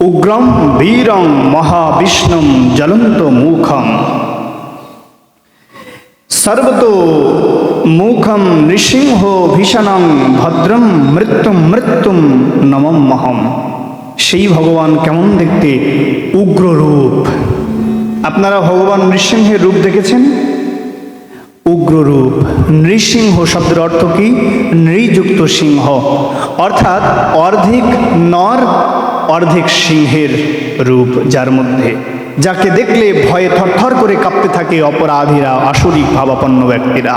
উগ্রম বীরং মহাবিষ্ণুম জ্বলন্ত মুখম সর্বতো মুখম নৃসিংহ ভীষণং ভদ্রম মৃত্যুম মৃত্যুম নমম মহম সেই ভগবান কেমন দেখতে? উগ্র রূপ আপনারা ভগবান নৃসিংহের রূপ দেখেছেন? উগ্র রূপ নৃসিংহ শব্দের অর্থ কি? নৃযুক্ত সিংহ। অর্থাৎ অর্ধেক নর, অর্ধেক সিংহের রূপ যার মধ্যে, যাকে দেখলে ভয়ে থরথর করে কাঁপতে থাকে অপরাধীরা, আসরিক ভাবাপন্ন ব্যক্তিরা।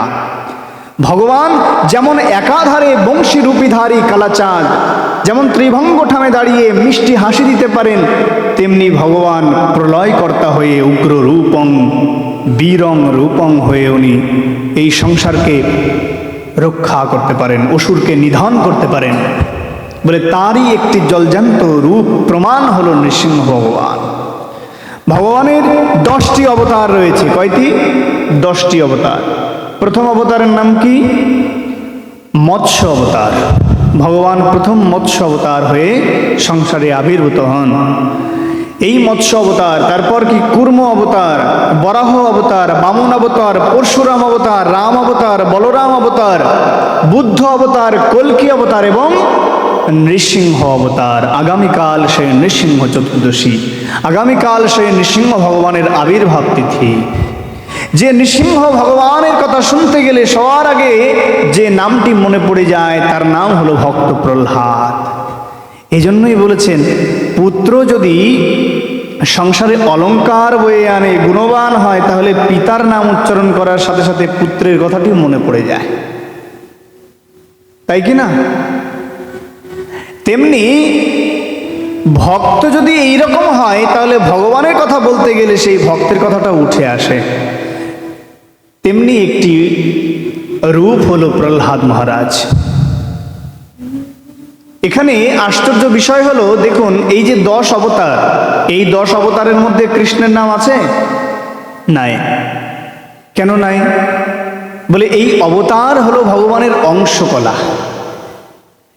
ভগবান যেমন একাধারে বংশী রূপীধারী কালাচাঁদ, যেমন ত্রিভঙ্গ ঠামে দাঁড়িয়ে মিষ্টি হাসি দিতে পারেন, তেমনি ভগবান প্রলয়কর্তা হয়ে উগ্র রূপং বীরং রূপং হয়ে উনি এই সংসারকে রক্ষা করতে পারেন, অসুরকে নিধন করতে পারেন। বলে তারই একটি জলজান্ত রূপ প্রমাণ হলো নৃসিংহ ভগবান। ভগবানের দশটি অবতার রয়েছে। কয়টি? দশটি অবতার। প্রথম অবতারের নাম কি? মৎস্য অবতার। ভগবান প্রথম মৎস্য অবতার হয়ে সংসারে আবির্ভূত হন। এই মৎস্য অবতার, তারপর কি কুর্ম অবতার, বরাহ অবতার, বামন অবতার, পরশুরাম অবতার, রাম অবতার, বলরাম অবতার, বুদ্ধ অবতার, কল্কি অবতার এবং নৃসিংহ অবতার। আগামীকাল সে নৃসিংহ চতুর্দশী। আগামীকাল সে নৃসিংহ ভগবানের আবির্ভাব তিথি। যে নৃসিংহ ভগবানের কথা শুনতে গেলে সবার আগে যে নামটি মনে পড়ে যায়, তার নাম হলো ভক্ত প্রহ্লাদ। এই জন্যই বলেছেন, পুত্র যদি সংসারে অলংকার বয়ে আনে, গুণবান হয়, তাহলে পিতার নাম উচ্চারণ করার সাথে সাথে পুত্রের কথাটি মনে পড়ে যায়। তাই কি না? তেমনি ভক্ত যদি এইরকম হয়, তাহলে ভগবানের কথা বলতে গেলে সেই ভক্তের কথাটা উঠে আসে। তেমনি একটি রূপ হলো প্রহ্লাদ মহারাজ। এখানে আশ্চর্য বিষয় হলো, দেখুন, এই যে দশ অবতার, এই দশ অবতারের মধ্যে কৃষ্ণের নাম আছে? নাই। কেন নাই? বলে, এই অবতার হলো ভগবানের অংশকলা।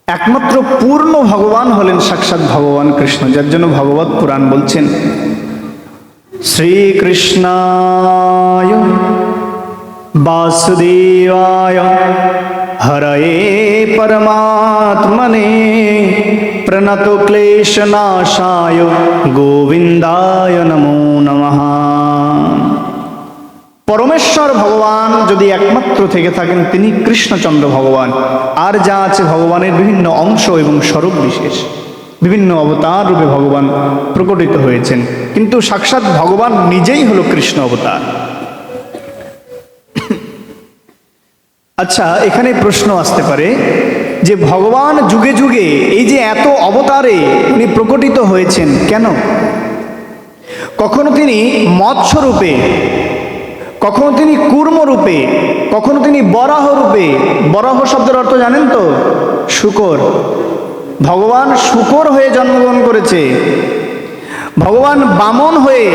একমাত্র পূর্ণ ভগবান হলেন সাক্ষাৎ ভগবান কৃষ্ণ, যার জন্য ভগবত পুরাণ বলছেন, শ্রীকৃষ্ণায় বাসুদেবায় হরয়ে পরমাত্মনে প্রণত ক্লেশনাশায় গোবিন্দায় নমো নমঃ পরমেশ্বর ভগবান যদি একমাত্র থেকে থাকেন, তিনি কৃষ্ণচন্দ্র ভগবান। আর যা আছে ভগবানের বিভিন্ন অংশ এবং স্বরূপ বিশেষ। বিভিন্ন অবতার রূপে ভগবান প্রকটিত হয়েছেন। কিন্তু সাক্ষাৎ ভগবান নিজেই হলো কৃষ্ণ অবতার। আচ্ছা এখানে প্রশ্ন আসতে পারে যে ভগবান যুগে যুগে এই যে এত অবতারে উনি প্রকটিত হয়েছেন কেন? কখনো তিনি মৎস্যরূপে, কখনো তিনি কুর্ম রূপে কখনো তিনি বরাহ রূপে বরাহ শব্দের অর্থ জানেন তো? শুকর। ভগবান শুকর হয়ে জন্মগ্রহণ করেছে। ভগবান বামন হয়ে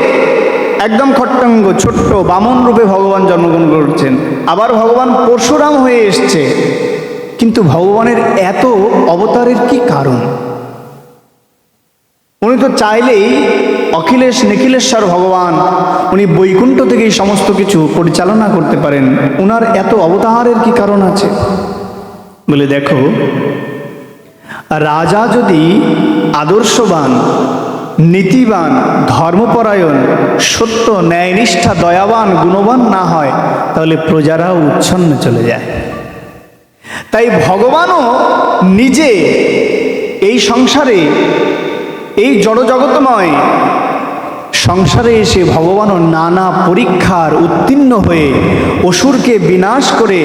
একদম খট্টাঙ্গ, ছোট্ট, বামন রূপে ভগবান জন্মগ্রহণ করছেন। আবার ভগবান পরশুরাম হয়ে এসছে। কিন্তু ভগবানের এত অবতারের কি কারণ? উনি তো চাইলেই অখিলেশ নিখিলেশ্বর ভগবান, উনি বৈকুণ্ঠ থেকেই সমস্ত কিছু পরিচালনা করতে পারেন। উনার এত অবতারের কি কারণ আছে? বলে দেখো, রাজা যদি আদর্শবান নীতিবান, ধর্মপরায়ণ, সত্য, ন্যায়নিষ্ঠা, দয়াবান, গুণবান না হয়, তাহলে প্রজারাও উচ্ছন্ন চলে যায়। তাই ভগবানও নিজে এই সংসারে, এই জড়জগতময় সংসারে এসে ভগবানও নানা পরীক্ষার উত্তীর্ণ হয়ে অসুরকে বিনাশ করে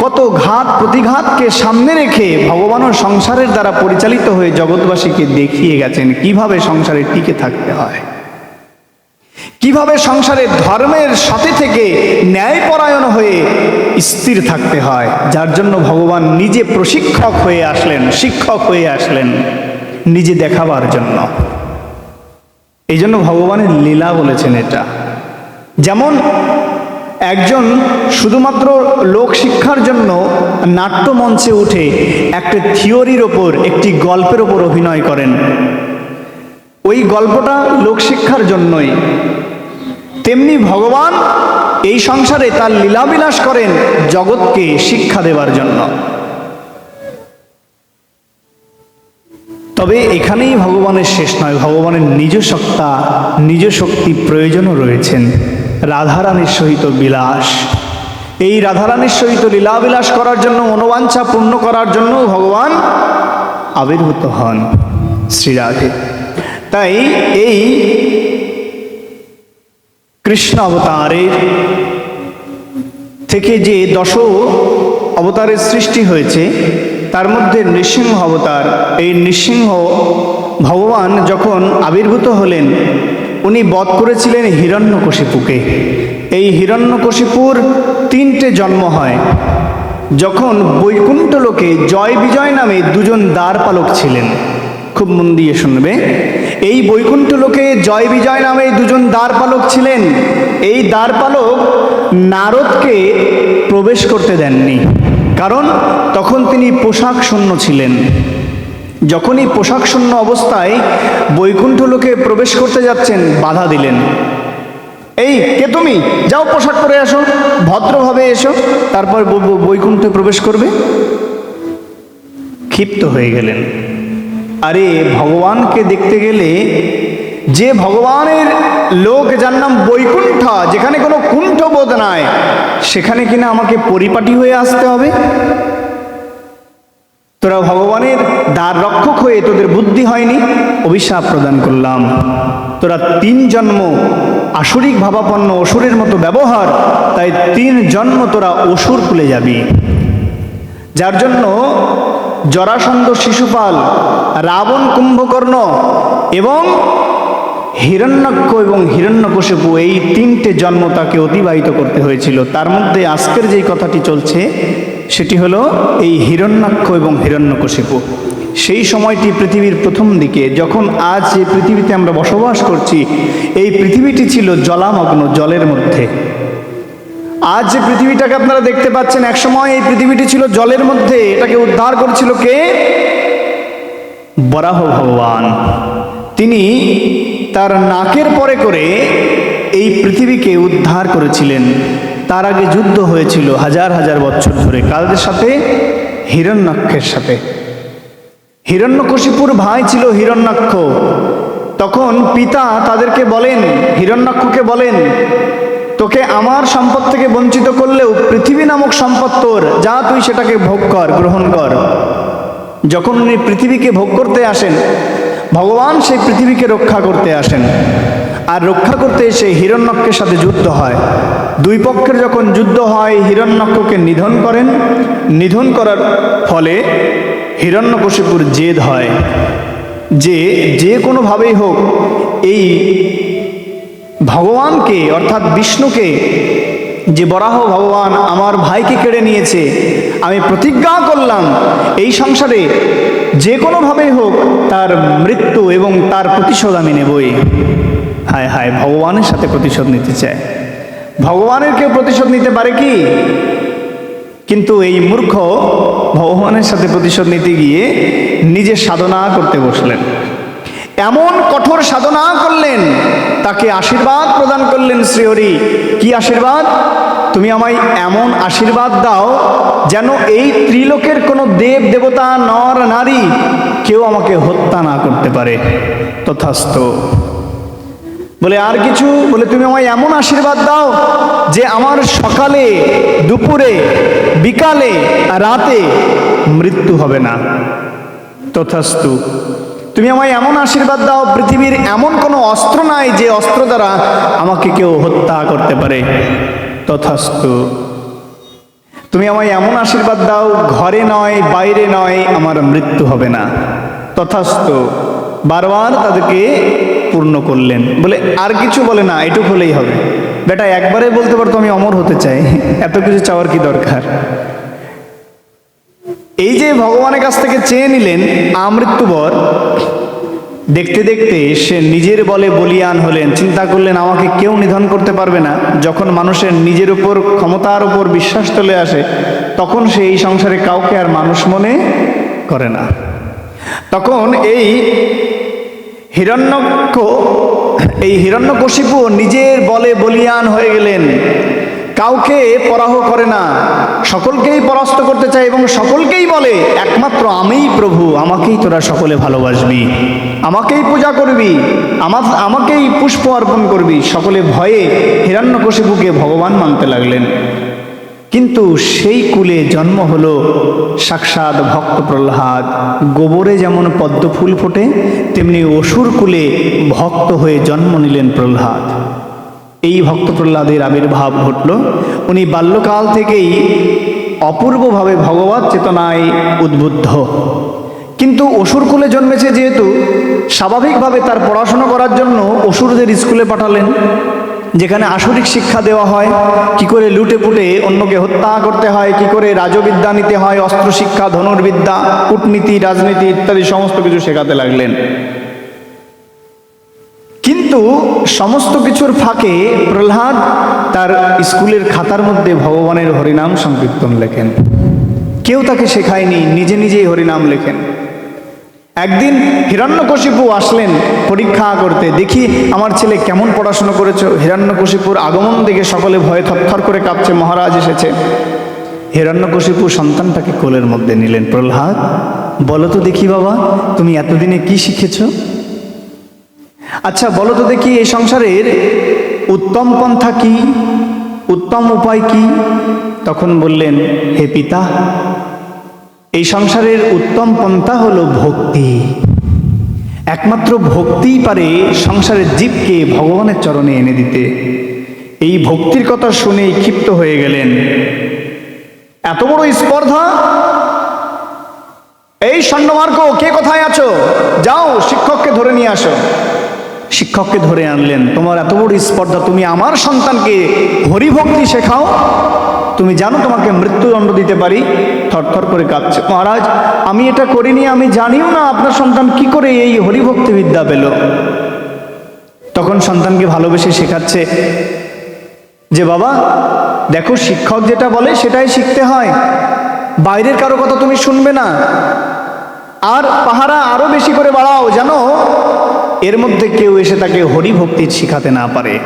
কত ঘাত প্রতিঘাতকে সামনে রেখে ভগবানও সংসারের দ্বারা পরিচালিত হয়ে জগৎবাসীকে দেখিয়ে গেছেন, কীভাবে সংসারে টিকে থাকতে হয়? কীভাবে সংসারে ধর্মের সাথে থেকে ন্যায়পরায়ণ হয়ে স্থির থাকতে হয়? যার জন্য ভগবান নিজে প্রশিক্ষক হয়ে আসলেন, শিক্ষক হয়ে আসলেন, নিজে দেখাবার জন্য। এই জন্য ভগবানের লীলা বলেছেন এটা। যেমন একজন শুধুমাত্র লোক শিক্ষার জন্য নাট্যমঞ্চে উঠে একটা থিওরির ওপর, একটি গল্পের ওপর অভিনয় করেন। ওই গল্পটা লোকশিক্ষার জন্যই। তেমনি ভগবান এই সংসারে তার লীলাবিলাস করেন জগৎকে শিক্ষা দেবার জন্য। তবে এখানেই ভগবানের শেষ নয়, ভগবানের নিজ সত্তা, নিজ শক্তি প্রয়োজনও রয়েছেন। রাধারানীর সহিত বিলাস। এই রাধারানীর সহিত লীলাবিলাস করার জন্য, মনোবাঞ্ছা পূর্ণ করার জন্য ভগবান আবির্ভূত হন শ্রীরাধে তাই এই কৃষ্ণ অবতারের থেকে যে দশ অবতারের সৃষ্টি হয়েছে, তার মধ্যে নৃসিংহ অবতার। এই নৃসিংহ ভগবান যখন আবির্ভূত হলেন উনি বধ করেছিলেন হিরণ্যকশিপুকে। এই হিরণ্যকশিপুর তিনটে জন্ম হয়। যখন বৈকুণ্ঠ লোকে জয় বিজয় নামে দুজন দ্বারপালক ছিলেন। খুব মন দিয়ে শুনবে। এই বৈকুণ্ঠ লোকে জয় বিজয় নামে দুজন দ্বারপালক ছিলেন। এই দ্বারপালক নারদকে প্রবেশ করতে দেননি। কারণ তখন তিনি পোশাক শূন্য ছিলেন। যখনই পোশাক শূন্য অবস্থায় বৈকুণ্ঠ লোকে প্রবেশ করতে যাচ্ছেন, বাধা দিলেন। এই, কে তুমি? যাও পোশাক পরে আসো। ভদ্রভাবে এসো। তারপর বৈকুণ্ঠে প্রবেশ করবে। ক্ষিপ্ত হয়ে গেলেন। আরে, ভগবানকে দেখতে গেলে যে ভগবানের লোক, যার নাম বৈকুণ্ঠ, যেখানে কোনো কুণ্ঠ বোধ নাই, সেখানে কিনা আমাকে পরিপাটি হয়ে আসতে হবে? তোরা ভগবানের দ্বার রক্ষক হয়ে তোদের বুদ্ধি হয়নি? অভিশাপ প্রদান করলাম। তোরা তিন জন্ম আসরিক ভাবাপন্ন অসুরের মতো ব্যবহার, তাই তিন জন্ম তোরা অসুর কুলে যাবি। যার জন্য জরাসন্ধ শিশুপাল, রাবণ কুম্ভকর্ণ এবং হিরণ্যক্ষ এবং হিরণ্যকশিপু এই তিনটে জন্ম তাকে অতিবাহিত করতে হয়েছিল। তার মধ্যে আজকের যেই কথাটি চলছে সেটি হলো এই হিরণ্যাক্ষ এবং হিরণ্যকশিপু। সেই সময়টি পৃথিবীর প্রথম দিকে, যখন আজ যে পৃথিবীতে আমরা বসবাস করছি, এই পৃথিবীটি ছিল জলামগ্ন জলের মধ্যে। আজ যে পৃথিবীটাকে আপনারা দেখতে পাচ্ছেন, একসময় এই পৃথিবীটি ছিল জলের মধ্যে। এটাকে উদ্ধার করেছিল কে? বরাহ ভগবান। তিনি তার নাকের পরে করে এই পৃথিবীকে উদ্ধার করেছিলেন। তার আগে যুদ্ধ হয়েছিল হাজার হাজার বছর ধরে। কাদের সাথে, হিরণ্যাক্ষের সাথে। হিরণ্যকশিপুর ভাই ছিল হিরণ্যাক্ষ। তখন পিতা তাদেরকে বলেন, হিরণ্যাক্ষকে বলেন, তোকে আমার সম্পদ থেকে বঞ্চিত করলেও পৃথিবী নামক সম্পদ তোর, যা তুই সেটাকে ভোগ কর, গ্রহণ কর। যখন উনি পৃথিবীকে ভোগ করতে আসেন, ভগবান সেই পৃথিবীকে রক্ষা করতে আসেন। আর রক্ষা করতে এসে হিরণ্যকের সাথে যুদ্ধ হয়। দুই পক্ষের যখন যুদ্ধ হয়, হিরণ্যককে নিধন করেন। নিধন করার ফলে হিরণ্যকশিপুর জেদ হয়। যে যে কোনোভাবেই হোক, এই ভগবানকে, অর্থাৎ বিষ্ণুকে, যে বরাহ ভগবান আমার ভাইকে কেড়ে নিয়েছে, আমি প্রতিজ্ঞা করলাম, এই সংসারে যে কোনোভাবেই হোক, তার মৃত্যু এবং তার প্রতিশোধ আমি নেবই। হায় হায়, ভগবানের সাথে প্রতিশোধ নিতে চায়। ভগবানের কেউ প্রতিশোধ নিতে পারে কি? কিন্তু এই মূর্খ ভগবানের সাথে প্রতিশোধ নিতে গিয়ে নিজে সাধনা করতে বসলেন। এমন কঠোর সাধনা করলেন, তাকে আশীর্বাদ প্রদান করলেন শ্রীহরি। কি আশীর্বাদ? তুমি আমায় এমন আশীর্বাদ দাও যেন এই ত্রিলোকের কোনো দেব, দেবতা, নর, নারী কেউ আমাকে হত্যা না করতে পারে। তথাস্থ বলে, আর কিছু? বলে, তুমি আমায় এমন আশীর্বাদ দাও যে আমার সকালে, দুপুরে, বিকালে, রাতে মৃত্যু হবে না। তথাস্তু, তুমি আমায় এমন আশীর্বাদ দাও, পৃথিবীর এমন কোনো অস্ত্র নাই যে অস্ত্র দ্বারা আমাকে কেউ হত্যা করতে পারে। তথাস্তু, তুমি আমায় এমন আশীর্বাদ দাও, ঘরে নয়, বাইরে নয়, আমার মৃত্যু হবে না। তথাস্ত, বারবার তাদেরকে পূর্ণ করলেন। বলে, আর কিছু বলে না, এটুক হলেই হবে। বেটা, একবারে বলতে পারতো আমি অমর হতে চাই। এত কিছু চাওয়ার কি দরকার? এই যে ভগবানের কাছ থেকে চেয়ে নিলেন আমৃত্যুবর, দেখতে দেখতে সে নিজের বলে বলিয়ান হলেন। চিন্তা করলেন, আমাকে কেউ নিধন করতে পারবে না। যখন মানুষের নিজের উপর ক্ষমতার উপর বিশ্বাস চলে আসে, তখন সে এই সংসারে কাউকে আর মানুষ মনে করে না। তখন এই হিরণ্যক্ষ, এই হিরণ্যকশিপু নিজের বলে বলিয়ান হয়ে গেলেন। কাউকে পরাহ করে না। সকলকেই পরাস্ত করতে চায় এবং সকলকেই বলে, একমাত্র আমিই প্রভু, আমাকেই তোরা সকলে ভালোবাসবি। আমাকেই পূজা করবি, আমার, আমাকেই পুষ্প অর্পণ করবি। সকলে ভয়ে হিরণ্যকশিপুকে ভগবান মানতে লাগলেন। কিন্তু সেই কুলে জন্ম হলো সাক্ষাৎ ভক্ত প্রহ্লাদ গোবরে যেমন পদ্ম ফুল ফোটে, তেমনি অসুর কুলে ভক্ত হয়ে জন্ম নিলেন প্রহ্লাদ। এই ভক্ত প্রহ্লাদের আবির্ভাব ঘটল। উনি বাল্যকাল থেকেই অপূর্বভাবে ভগবত চেতনায় উদ্বুদ্ধ। কিন্তু অসুর কুলে জন্মেছে যেহেতু, স্বাভাবিকভাবে তার পড়াশোনা করার জন্য অসুরদের স্কুলে পাঠালেন। যেখানে আসরিক শিক্ষা দেওয়া হয়, কি করে লুটে পুটে অন্যকে হত্যা করতে হয়, কি করে রাজবিদ্যা নিতে হয়, অস্ত্র শিক্ষা, ধনুর্বিদ্যা, কূটনীতি, রাজনীতি ইত্যাদি সমস্ত কিছু শেখাতে লাগলেন। কিন্তু সমস্ত কিছুর ফাঁকে প্রহ্লাদ তার স্কুলের খাতার মধ্যে ভগবানের হরিনাম সংকীর্তন লেখেন। কেউ তাকে শেখায়নি, নিজে নিজেই হরিনাম লেখেন। একদিন হিরণ্যকশিপু আসলেন পরীক্ষা করতে। দেখি আমার ছেলে কেমন পড়াশোনা করেছ। হিরণ্যকশিপুর আগমন দেখে সকলে ভয়ে থরথর করে কাঁপছে। মহারাজ এসেছে। হিরণ্যকশিপু সন্তানটাকে কোলের মধ্যে নিলেন। প্রহ্লাদ, বলো তো দেখি বাবা, তুমি এতদিনে কি শিখেছ? আচ্ছা বলো তো দেখি, এই সংসারের উত্তম পন্থা কি? উত্তম উপায় কি? তখন বললেন, হে পিতা এই সংসারের উত্তম পন্থা হলো ভক্তি। একমাত্র ভক্তিই পারে সংসারের জীবকে ভগবানের চরণে এনে দিতে। এই ভক্তির কথা শুনেই ক্ষিপ্ত হয়ে গেলেন। এত বড় স্পর্ধা? এই স্বর্ণমার্গ, কে কোথায় আছো? যাও, শিক্ষককে ধরে নিয়ে আসো। শিক্ষককে ধরে আনলেন, তোমার এত বড় স্পর্ধা, তুমি আমার সন্তানকে হরিভক্তি শেখাও? তুমি জানো তোমাকে মৃত্যুদণ্ড দিতে পারি? থরথর করে কাঁপছে মহারাজ, আমি এটা করিনি, আমি জানিও না আপনার সন্তান কি করে এই হরিভক্তি বিদ্যা পেল। তখন সন্তানকে ভালোবেসে শেখাচ্ছে যে, বাবা, দেখো শিক্ষক যেটা বলে সেটাই শিখতে হয়। বাইরের কারও কথা তুমি শুনবে না। আর পাহারা আরও বেশি করে বাড়াও, জানো? এর মধ্যে কেউ এসে তাকে হরিভক্তি শিখাতে না পারে।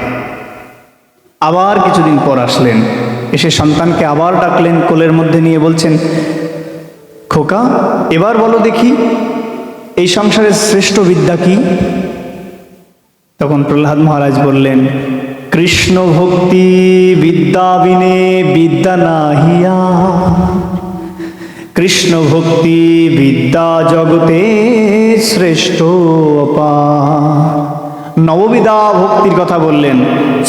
আবার কিছুদিন পর আসলেন। এসে সন্তানকে আবার ডাকলেন, কোলের মধ্যে নিয়ে বলছেন, খোকা, এবার বলো দেখি, এই সংসারের শ্রেষ্ঠ বিদ্যা কি? তখন প্রহ্লাদ মহারাজ বললেন, কৃষ্ণ ভক্তি বিদ্যা বিনে বিদ্যা নাহিয়া। কৃষ্ণ ভক্তি বিদ্যা জগতে শ্রেষ্ঠ অপার। নববিদা ভক্তির কথা বললেন,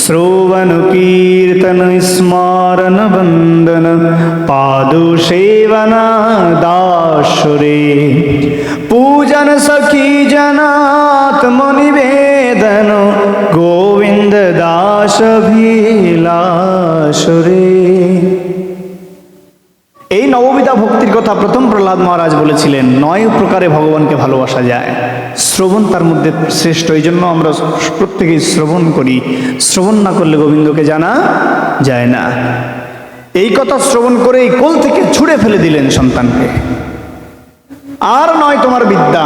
শ্রবণ কীর্তন স্মরণ বন্দন, পাদু সেবনা দাসরে। পূজন সখী জনাত্ম নিবেদন গোবিন্দ দাস ভিলাসরে এই নববিধা ভক্তির কথা প্রথম প্রহ্লাদ মহারাজ বলেছিলেন, নয় প্রকারে ভগবানকে ভালোবাসা যায়। শ্রবণ তার মধ্যে শ্রেষ্ঠ, এই জন্য আমরা প্রত্যেকেই শ্রবণ করি। শ্রবণ না করলে গোবিন্দকে জানা যায় না। এই কথা শ্রবণ করে এই কোল থেকে ছুঁড়ে ফেলে দিলেন সন্তানকে। আর নয় তোমার বিদ্যা,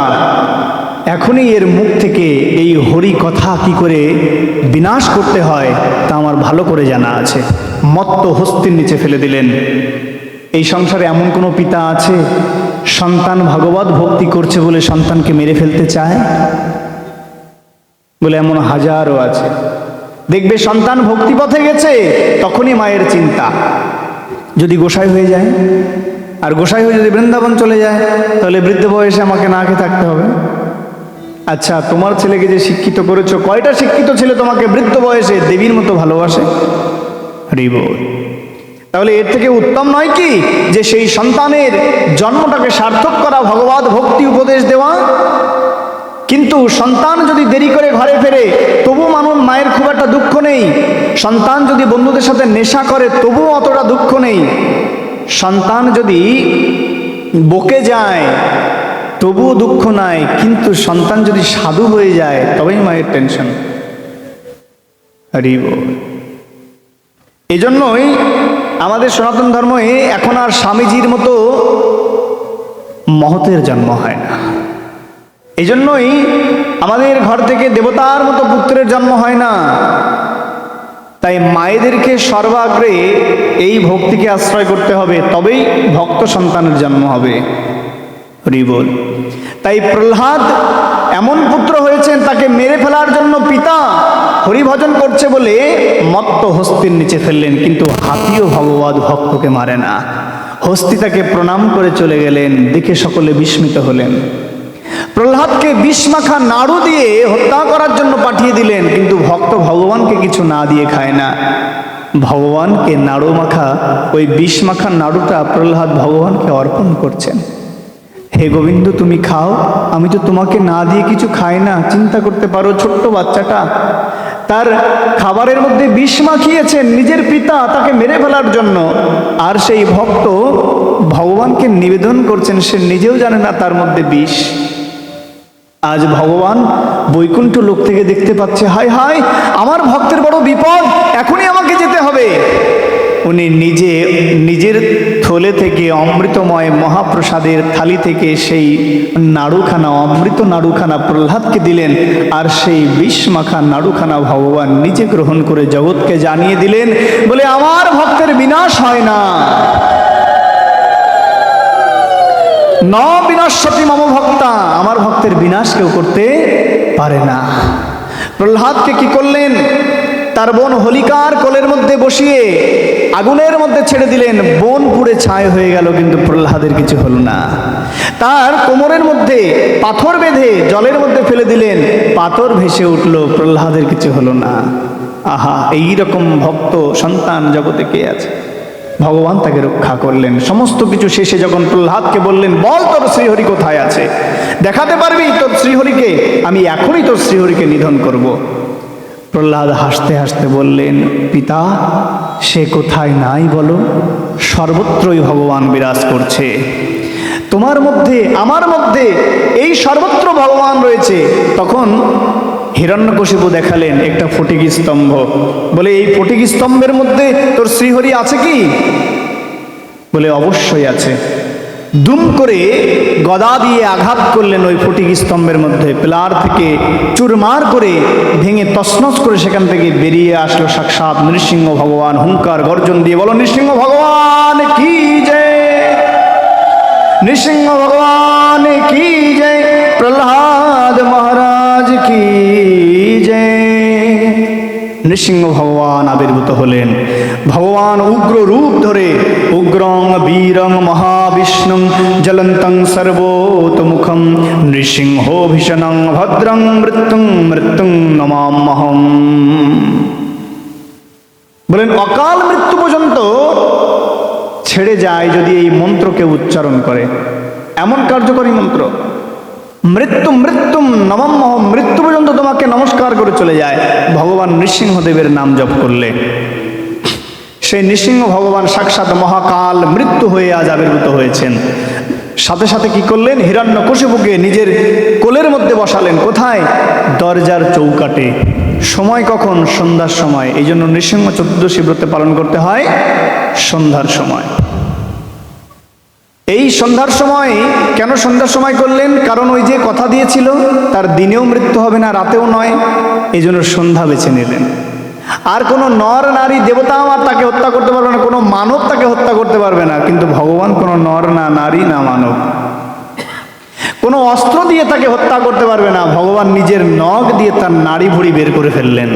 এখনই এর মুখ থেকে এই হরি কথা কি করে বিনাশ করতে হয় তা আমার ভালো করে জানা আছে। মত্ত হস্তির নিচে ফেলে দিলেন। এই সংসারে এমন কোনো পিতা আছে? সন্তান ভগবত ভক্তি করছে বলে সন্তানকে মেরে ফেলতে চায়? বলে এমন হাজারও আছে। দেখবে সন্তান ভক্তি পথে গেছে, তখনই মায়ের চিন্তা। যদি গোসাই হয়ে যায়, আর গোসাই হয়ে যদি বৃন্দাবন চলে যায়, তাহলে বৃদ্ধ বয়সে আমাকে না খেয়ে থাকতে হবে। আচ্ছা তোমার ছেলেকে যে শিক্ষিত করেছ, কয়টা শিক্ষিত ছেলে তোমাকে বৃদ্ধ বয়সে দেবীর মতো ভালোবাসে? হরি বল তাহলে এর থেকে উত্তম নয় কি? যে সেই সন্তানের জন্মটাকে সার্থক করা, ভগবত ভক্তি উপদেশ দেওয়া। কিন্তু সন্তান যদি দেরি করে ঘরে ফেরে তবু মানুষ মায়ের খুব একটা দুঃখ নেই। সন্তান যদি বন্ধুদের সাথে নেশা করে তবু অতটা দুঃখ নেই। সন্তান যদি বকে যায়, তবুও দুঃখ নাই। কিন্তু সন্তান যদি সাধু হয়ে যায়, তবেই মায়ের টেনশন হরি বল। আমাদের সনাতন ধর্মে এখন আর স্বামীজির মতো মহতের জন্ম হয় না। এই জন্যই আমাদের ঘর থেকে দেবতার মতো পুত্রের জন্ম হয় না। তাই মায়েদেরকে সর্বাগ্রে এই ভক্তিকে আশ্রয় করতে হবে, তবেই ভক্ত সন্তানের জন্ম হবে। হরি বল তাই প্রহ্লাদ এমন পুত্র হয়েছেন, তাকে মেরে ফেলার জন্য পিতা হরিভজন করছে বলে মত্ত হস্তির নিচে ফেললেন, কিন্তু হাতিও ভগবত ভক্তকে মারে না। হস্তি তাকে প্রণাম করে চলে গেলেন, দেখে সকলে বিস্মিত হলেন। প্রহ্লাদকে বিষ মাখা নাড়ু দিয়ে হত্যা করার জন্য পাঠিয়ে দিলেন, কিন্তু ভক্ত ভগবানকে কিছু না দিয়ে খায় না। ভগবানকে নাড়ু মাখা, ওই বিষ মাখা নাড়ুটা প্রহ্লাদ ভগবানকে অর্পণ করছেন। হে গোবিন্দ, তুমি খাও, আমি তো তোমাকে না দিয়ে কিছু খাই না, চিন্তা করতে পারো ছোট্ট বাচ্চাটা? তার খাবারের মধ্যে বিষ মাখিয়েছেন নিজের পিতা তাকে মেরে ফেলার জন্য। আর সেই ভক্ত ভগবানকে নিবেদন করছেন, সে নিজেও জানে না তার মধ্যে বিষ। আজ ভগবান বৈকুণ্ঠ লোক থেকে দেখতে পাচ্ছে, হায় হায়, আমার ভক্তের বড় বিপদ, এখনই আমাকে যেতে হবে। উনি নিজে, নিজের থলে থেকে অমৃতময় মহাপ্রসাদের থালি থেকে সেই নাড়ুখানা, অমৃত নাড়ুখানা প্রহ্লাদকে দিলেন আর সেই বিষ মাখা নাড়ুখানা ভগবান নিজে গ্রহণ করে জগৎকে জানিয়ে দিলেন, বলে আমার ভক্তের বিনাশ হয় না। ন বিনশ্বতি মম ভক্তা, আমার ভক্তের বিনাশ কেউ করতে পারে না। প্রহ্লাদকে কি করলেন? তার বোন হোলিকার কোলের মধ্যে বসিয়ে আগুনের মধ্যে ছেড়ে দিলেন। বোন পুড়ে ছায় হয়ে গেল, কিন্তু প্রহ্লাদের কিছু হলো না। তার কোমরের মধ্যে পাথর বেঁধে জলের মধ্যে ফেলে দিলেন। পাথর ভেসে উঠল, প্রহ্লাদের কিছু হলো না। আহা এই রকম ভক্ত সন্তান জগতে কে আছে? ভগবান তাকে রক্ষা করলেন। সমস্ত কিছু শেষে যখন প্রহ্লাদকে বললেন, বল তোর শ্রীহরি কোথায় আছে? দেখাতে পারবি তোর শ্রীহরিকে? আমি এখনই তোর শ্রীহরিকে নিধন করব। প্রহ্লাদ হাসতে হাসতে বললেন, পিতা, সে কোথায় নাই বলো? সর্বত্রই ভগবান বিরাজ করছে। তোমার মধ্যে, আমার মধ্যে এই সর্বত্র ভগবান রয়েছে। তখন হিরণ্যকশিপু দেখালেন একটা ফটিক স্তম্ভ। বলে, এই ফটিক স্তম্ভের মধ্যে তোর শ্রীহরি আছে কি? বলে, অবশ্যই আছে। দুম করে গদা দিয়ে আঘাত করলেন ওই ফটিক স্তম্ভের মধ্যে। পিলার থেকে চুরমার করে ভেঙে তছনছ করে সেখান থেকে বেরিয়ে আসলো সাক্ষাৎ নৃসিংহ ভগবান। হুঙ্কার গর্জন দিয়ে বলো, নৃসিংহ ভগবান, কি যে? নৃসিংহ ভগবান, কি জয় প্রহ্লাদ মহারাজ, কি জয় নৃসিংহ ভগবান আবির্ভূত হলেন। ভগবান উগ্র রূপ ধরে উগ্রং বীরং মহাবিষ্ণু জ্বলন্তং সর্বোতমুখম নৃসিংহ ভীষণং ভদ্রং মৃত্যুং মৃত্যুং নমামহম বলেন অকাল মৃত্যু পর্যন্ত ছেড়ে যায় যদি এই মন্ত্রকে উচ্চারণ করে এমন কার্যকরী মন্ত্র মৃত্যু মৃত্যুম নমম মৃত্যু পর্যন্ত তোমাকে নমস্কার করে চলে যায় ভগবান নৃসিংহদেবের নাম জপ করলে সেই নৃসিংহ ভগবান সাক্ষাৎ মহাকাল মৃত্যু হয়ে আজ আবির্ভূত হয়েছেন। সাথে সাথে কি করলেন? হিরণ্য কশিপুকে নিজের কোলের মধ্যে বসালেন। কোথায়? দরজার চৌকাটে। সময় কখন? সন্ধ্যার সময়। এই জন্য নৃসিংহ চতুর্দশী ব্রতে পালন করতে হয় সন্ধ্যার সময়। এই সন্ধ্যার সময় কেন সন্ধ্যার সময় করলেন? কারণ ওই যে কথা দিয়েছিল, তার দিনেও মৃত্যু হবে না, রাতেও নয়। এই জন্য সন্ধ্যা বেছে নিলেন। আর কোনো নর, নারী দেবতা আমার তাকে হত্যা করতে পারবে না, কোনো মানব তাকে হত্যা করতে পারবে না, কিন্তু ভগবান কোনো নর না, নারী না মানব। কোনো অস্ত্র দিয়ে তাকে হত্যা করতে পারবে না, ভগবান নিজের নখ দিয়ে তার নাড়ি ভুড়ি বের করে ফেললেন।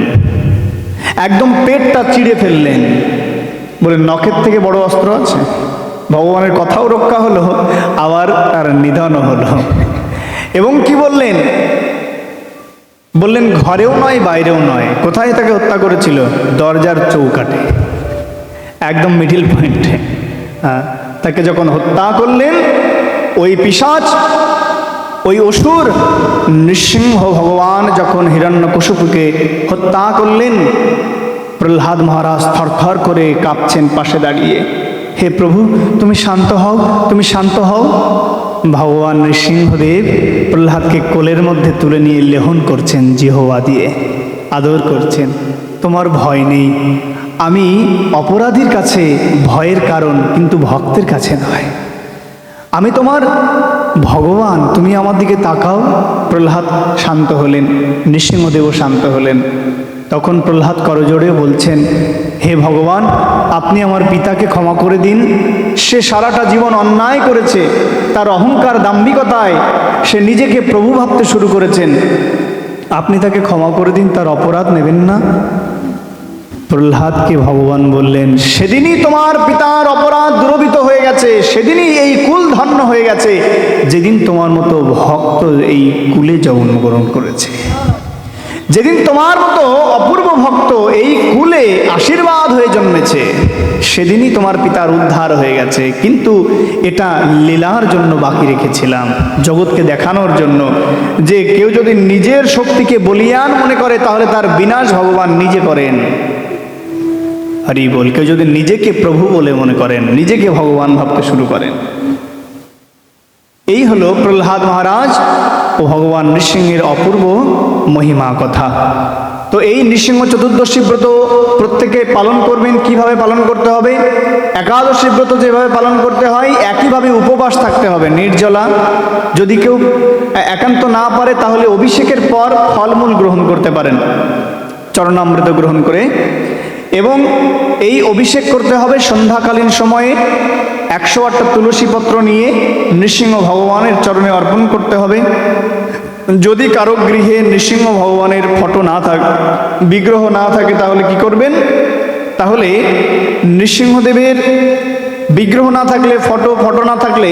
একদম পেটটা চিড়ে ফেললেন। বলে, নখের থেকে বড় অস্ত্র আছে? ভগবানের কথাও রক্ষা হলো, আবার তার নিধনও হলো। এবং কি বললেন? বললেন, ঘরেও নয়, বাইরেও নয়। কোথায় তাকে হত্যা করেছিল? দরজার চৌকাটে একদম মিডিল পয়েন্টে তাকে যখন হত্যা করলেন, ওই পিসাচ ওই অসুর নৃসিংহ ভগবান যখন হিরণ্যকশুপুকে হত্যা করলেন, প্রহ্লাদ মহারাজ থরথর করে কাঁপছেন পাশে দাঁড়িয়ে। হে প্রভু, তুমি শান্ত হও, তুমি শান্ত হও। ভগবান নৃসিংহদেব প্রহ্লাদকে কোলের মধ্যে তুলে নিয়ে লেহন করছেন জিহোয়া দিয়ে। আদর করছেন। তোমার ভয় নেই। আমি অপরাধীর কাছে ভয়ের কারণ, কিন্তু ভক্তের কাছে নয়। আমি তোমার ভগবান, তুমি আমার দিকে তাকাও। প্রহ্লাদ শান্ত হলেন, নৃসিংহদেবও শান্ত হলেন। তখন প্রহ্লাদ করজোড়ে বলছেন, হে ভগবান, আপনি আমার পিতাকে ক্ষমা করে দিন। সে সারাটা জীবন অন্যায় করেছে। তার অহংকার দাম্ভিকতায় সে নিজেকে প্রভু ভাবতে শুরু করেছেন। আপনি তাকে ক্ষমা করে দিন, তার অপরাধ নেবেন না। প্রহ্লাদকে ভগবান বললেন, সেদিনই তোমার পিতার অপরাধ দুরবিত হয়ে গেছে। সেদিনই এই কুল ধন্য হয়ে গেছে। যেদিন তোমার মতো ভক্ত এই কুলে জন্মগ্রহণ করেছে। যেদিন তোমার মতো অপূর্ব ভক্ত এই কুলে আশীর্বাদ হয়ে জন্মেছে, সেদিনই তোমার পিতার উদ্ধার হয়ে গেছে। কিন্তু এটা লীলার জন্য বাকি রেখেছিলাম, জগৎকে দেখানোর জন্য। যে কেউ যদি নিজের শক্তিকে বলিয়ান মনে করে, তাহলে তার বিনাশ ভগবান নিজে করেন। হরি বল, কেউ যদি নিজেকে প্রভু বলে মনে করেন, নিজেকে ভগবান ভাবতে শুরু করেন। এই হলো প্রহ্লাদ মহারাজ ও ভগবান নৃসিংহের অপূর্ব মহিমা কথা। তো এই নৃসিংহ চতুর্দশী ব্রত প্রত্যেকে পালন করবেন, কীভাবে পালন করতে হবে? একাদশী ব্রত যেভাবে পালন করতে হয়, একইভাবে উপবাস থাকতে হবে, নির্জলা। যদি কেউ একান্ত না পারে, তাহলে অভিষেকের পর ফলমূল গ্রহণ করতে পারেন। চরণামৃত গ্রহণ করে এবং এই অভিষেক করতে হবে সন্ধ্যাকালীন সময়ে একশো আটটা তুলসী পত্র নিয়ে নৃসিংহ ভগবানের চরণে অর্পণ করতে হবে। যদি কারও গৃহে নৃসিংহ ভগবানের ফটো না থাকে, বিগ্রহ না থাকে, তাহলে কি করবেন? তাহলে নৃসিংহদেবের বিগ্রহ না থাকলে, ফটো ফটো না থাকলে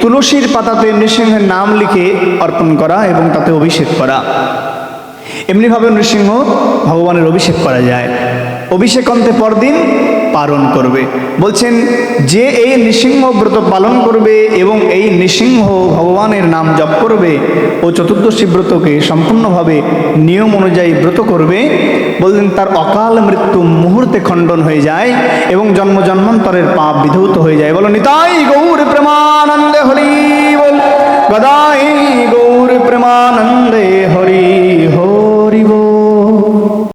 তুলসীর পাতাতে নৃসিংহের নাম লিখে অর্পণ করা এবং তাতে অভিষেক করা। এমনিভাবে নৃসিংহ ভগবানের অভিষেক করা যায়। অভিষেক অন্তে পরদিন পালন করবে। বলছেন, যে এই নৃসিংহ ব্রত পালন করবে এবং এই নৃসিংহ ভগবানের নাম জপ করবে, ও চতুর্দশী ব্রতকে সম্পূর্ণভাবে নিয়ম অনুযায়ী ব্রত করবে, বললেন, তার অকাল মৃত্যু মুহূর্তে খণ্ডন হয়ে যায় এবং জন্ম জন্মান্তরের পাপ বিধৌত হয়ে যায়। বলো, নিতাই গৌর প্রেমানন্দে হরি বল, গদাই গৌর